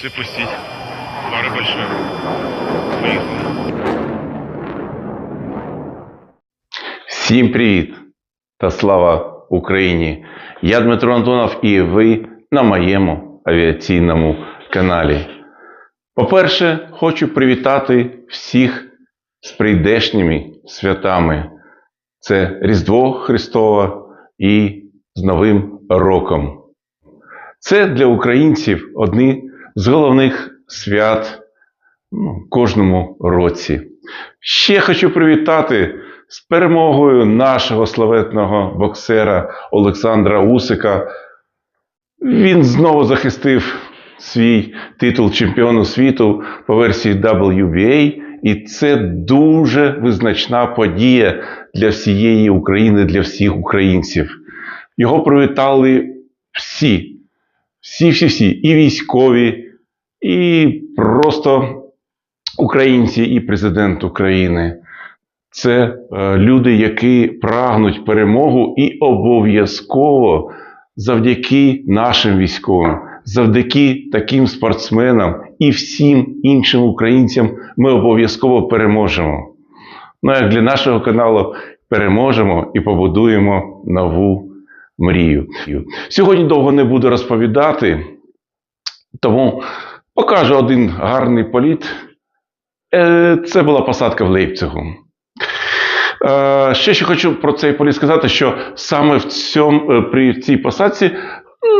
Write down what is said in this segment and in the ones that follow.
Все пустить. Пара большая. Поехали. Всім привіт та слава Україні! Я Дмитро Антонов і ви на моєму авіаційному каналі. По-перше, хочу привітати всіх з прийдешніми святами. Це Різдво Христове і з Новим роком. Це для українців одні з головних свят ну, кожному році. Ще хочу привітати з перемогою нашого славетного боксера Олександра Усика. Він знову захистив свій титул чемпіону світу по версії WBA, і це дуже визначна подія для всієї України, для всіх українців. Його привітали всі, всі-всі-всі, і військові, і просто українці, і президент України. Це е, люди, які прагнуть перемогу, і обов'язково завдяки нашим військовим, завдяки таким спортсменам і всім іншим українцям ми обов'язково переможемо. Ну, як для нашого каналу, переможемо і побудуємо нову мрію. Сьогодні довго не буду розповідати, тому покажу один гарний політ. Е, Це була посадка в Лейпцигу. Е, Ще ще хочу про цей політ сказати, що саме в цьому, е, при цій посадці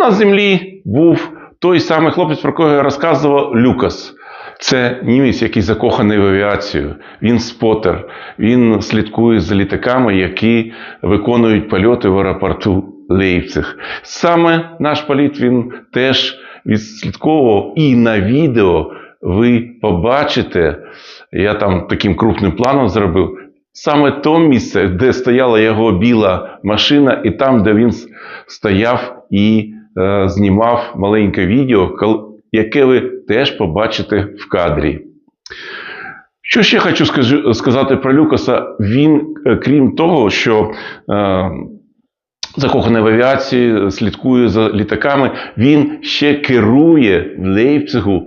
на землі був той самий хлопець, про кого я розказував, Люкас. Це німець, який закоханий в авіацію. Він спотер, він слідкує за літаками, які виконують польоти в аеропорту Лейпциг. Саме наш політ він теж відслідковував, і на відео ви побачите, я там таким крупним планом зробив, саме то місце, де стояла його біла машина, і там, де він стояв і е, знімав маленьке відео, яке ви теж побачите в кадрі. Що ще хочу сказати про Люкаса? Він, е, крім того, що е, закоханий в авіації, слідкує за літаками, він ще керує в Лейпцигу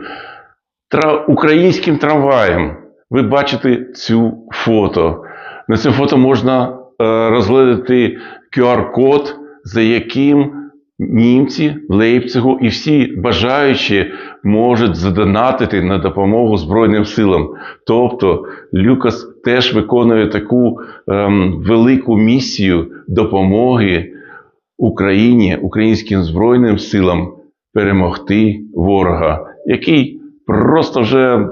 українським трамваєм. Ви бачите цю фото. На цьому фото можна е, розглядати QR-код, за яким німці в Лейпцигу і всі бажаючі можуть задонатити на допомогу Збройним силам. Тобто Люкас теж виконує таку ем, велику місію допомоги Україні, українським Збройним силам перемогти ворога, який просто вже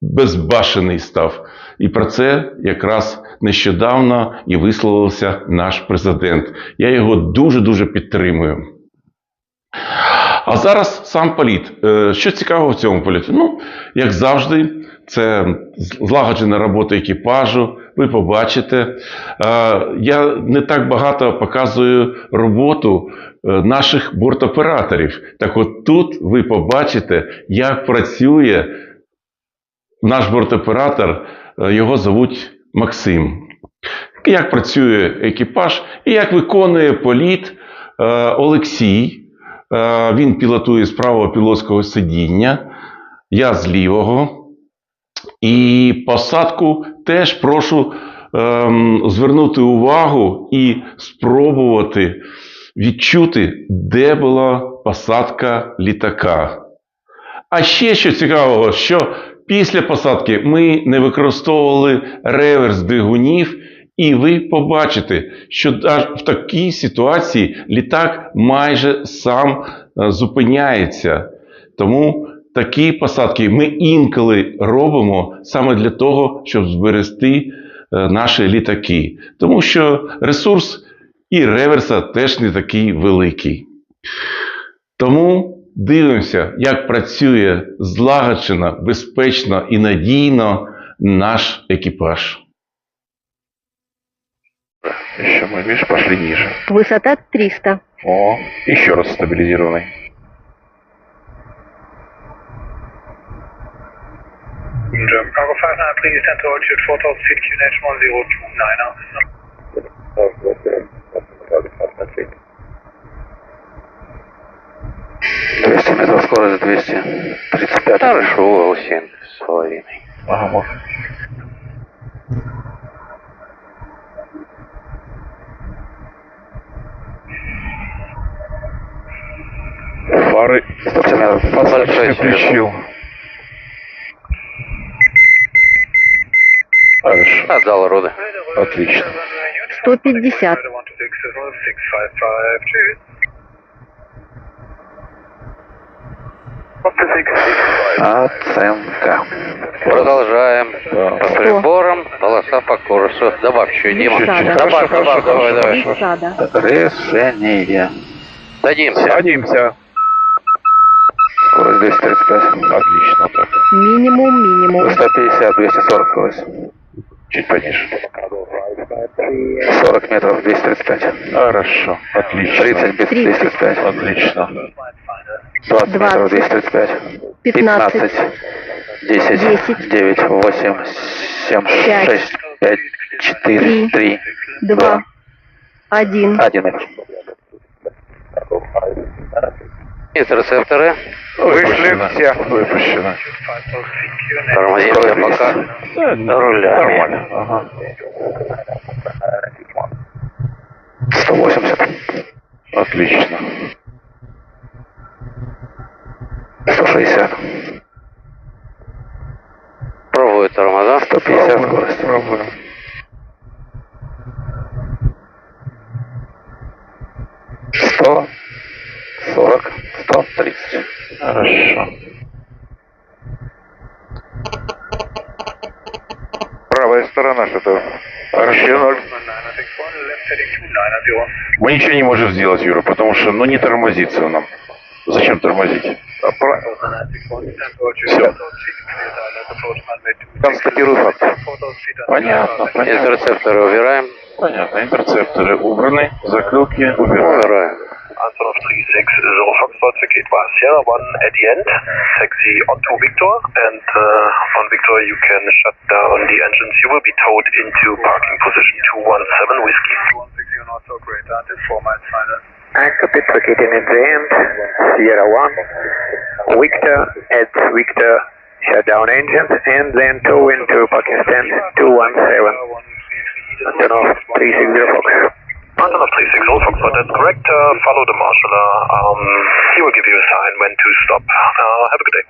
безбашений став. І про це якраз нещодавно і висловився наш президент. Я його дуже-дуже підтримую. А зараз сам політ. Е, Що цікаво в цьому політі? Ну, як завжди, це злагоджена робота екіпажу. Ви побачите. Е, Я не так багато показую роботу е, наших бортоператорів. Так от тут ви побачите, як працює наш бортоператор, його звуть Максим. Як працює екіпаж і як виконує політ Олексій. Е, Він пілотує з правого пілотського сидіння, я з лівого. І посадку теж прошу ем, звернути увагу і спробувати відчути, де була посадка літака. А ще що цікавого, що після посадки ми не використовували реверс двигунів, і ви побачите, що в такій ситуації літак майже сам е, зупиняється. Тому такі посадки ми інколи робимо саме для того, щоб зберегти е, наші літаки. Тому що ресурс і реверса теж не такий великий. Тому дивимося, як працює злагоджено, безпечно і надійно наш екіпаж. Еще мы, видишь, пошли ниже. Высота 300. О, еще раз стабилизированный. German Cargo 59, please enter altitude 4000 feet, QNH 1029 200 метров скорость 235. Хорошо, 7 с половиной. Ага, может. Фары 150 метров. Большой включил. Хорошо, Отдал роды. отлично. 150. Оценка. Продолжаем. Да. По приборам, полоса по курсу. Добавь еще, Дима. Добавь, добавь, давай, давай. Решение. Дадимся. Садимся. Скорость 235. Отлично так. Минимум, минимум. 150, 240 скорость. Чуть пониже. 40 метров, 235. Хорошо, отлично. 30 без 235. Отлично. 20 метров, 20. 235. 15. 10, 10. 9, 8, 7, Пять. 6, 5, 4, Три. 3, 2. 1. 1 метр. Интерцепторы. Вышли все. Выпущено. Тормозимся пока. Руля. Нормально. Ага. 180, Отлично. 160, тридцать. Хорошо. Правая сторона что-то. Хорошо. Мы ничего не можем сделать, Юра, потому что ну не тормозится нам. Зачем тормозить? Все. Констатирую факт. Понятно, понятно. Интерцепторы убираем. Понятно. Интерцепторы убраны, закрылки убираем. Убираем. sort of three six zero Foxtrot it, Equa Sierra one at the end, taxi onto Victor, and uh, on Victor you can shut down the engines. You will be towed into parking position two one seven whiskey. Two one six. six you not so great. That is four miles final. Active duplicating at the end, Sierra 1, Victor at Victor Shut down engines, and then tow into Pakistan 217, turn off 360 Fox. Anton of 360 Foxtrot, that's correct. Uh, follow the marshaller. Um, he will give you a sign when to stop. Uh, have a good day.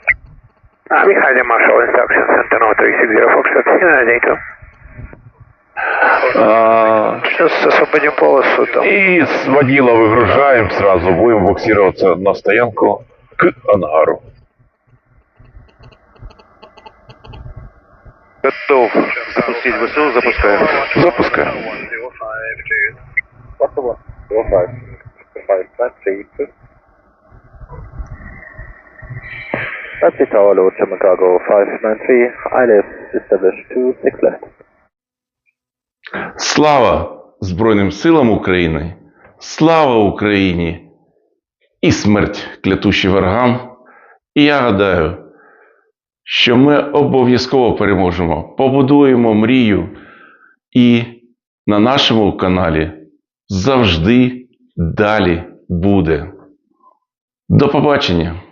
Uh, we have the marshal instructions, Antonov 360 Fox, United 2. Сейчас освободим полосу там. И с водила выгружаем сразу. Будем буксироваться на стоянку к ангару. Готов запустить ВСУ, запускаем. Запускаем. That's it, our load to Chicago 593, ILS established to 6 left. Слава Збройним силам України! Слава Україні! І смерть клятущим ворогам! І я гадаю, що ми обов'язково переможемо, побудуємо мрію, і на нашому каналі завжди далі буде. До побачення!